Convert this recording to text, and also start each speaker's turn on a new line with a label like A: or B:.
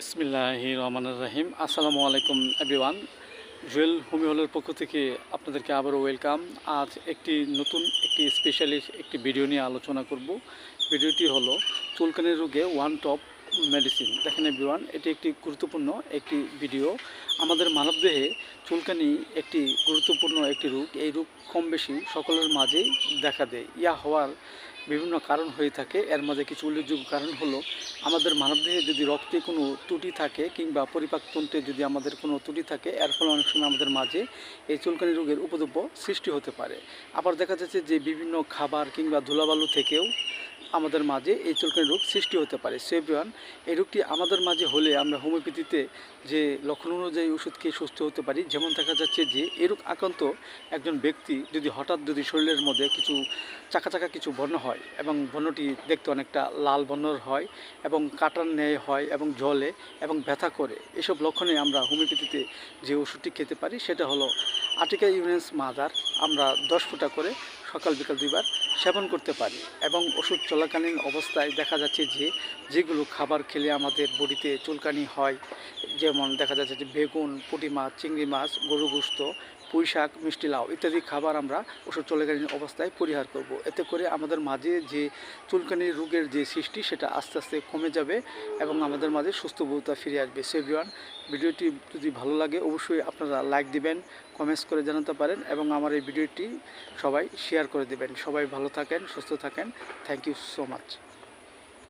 A: বিসমিল্লাহ রহমান রাহিম। আসসালামু আলাইকুম, এভরিওয়ান। জুয়েল হোমি হলের পক্ষ থেকে আপনাদেরকে আবারও ওয়েলকাম। আজ একটি নতুন, একটি স্পেশালিস্ট একটি ভিডিও নিয়ে আলোচনা করব। ভিডিওটি হলো চুলকানের রোগে ওয়ান টপ মেডিসিন দেখেন এভরিওয়ান এটি একটি গুরুত্বপূর্ণ একটি ভিডিও আমাদের মানবদেহে চুলকানি একটি গুরুত্বপূর্ণ একটি রোগ। এই রোগ কম বেশি সকলের মাঝেই দেখা দেয়। ইয়া হওয়ার বিভিন্ন কারণ হয়ে থাকে। এর মাঝে কিছু উল্লেখযোগ্য কারণ হলো, আমাদের মানবদেহে যদি রক্তে কোনো ত্রুটি থাকে কিংবা পরিপাকতন্ত্রে যদি আমাদের কোনো ত্রুটি থাকে, এর ফলে অনেক সময় আমাদের মাঝে এই চুলকানি রোগের উপদ্রব সৃষ্টি হতে পারে। আবার দেখা যাচ্ছে যে বিভিন্ন খাবার কিংবা ধুলাবালু থেকেও আমাদের মাঝে এই চুলকানি রোগ সৃষ্টি হতে পারে। সেভরিয়ান এই রোগটি আমাদের মাঝে হলে আমরা হোমিওপ্যাথিতে যে লক্ষণ অনুযায়ী ওষুধ খেয়ে সুস্থ হতে পারি, যেমন দেখা যাচ্ছে যে এই রোগ আক্রান্ত একজন ব্যক্তি যদি হঠাৎ যদি শরীরের মধ্যে কিছু চাকা চাকা কিছু বর্ণ হয় এবং বর্ণটি দেখতে অনেকটা লাল বর্ণর হয় এবং কাটার ন্যায় হয় এবং জলে এবং ব্যথা করে, এসব লক্ষণে আমরা হোমিওপ্যাথিতে যে ওষুধটি খেতে পারি সেটা হলো আর্টিকা ইউরেন্স মাদার আমরা দশ ফুটা করে সকাল বিকাল দুইবার সেবন করতে পারি এবং ওষুধ চলাকালীন অবস্থায় দেখা যাচ্ছে যে যেগুলো খাবার খেলে আমাদের বডিতে চুলকানি হয়, যেমন দেখা যাচ্ছে যে বেগুন, পুঁটি মাছ, চিংড়ি মাছ গরু গোস্ত পুঁই শাক মিষ্টি লাউ ইত্যাদি খাবার আমরা ওষুধ চলাকালীন অবস্থায় পরিহার করব। এতে করে আমাদের মাঝে যে চুলকানি রোগের যে সৃষ্টি, সেটা আস্তে আস্তে কমে যাবে এবং আমাদের মাঝে সুস্থ সুস্থবোধতা ফিরে আসবে। সেভিওয়ান ভিডিওটি যদি ভালো লাগে, অবশ্যই আপনারা লাইক দিবেন কমেন্টস করে জানাতে পারেন এবং আমার এই ভিডিওটি সবাই শেয়ার করে দেবেন। সবাই ভালো থাকেন, সুস্থ থাকেন। Thank you so much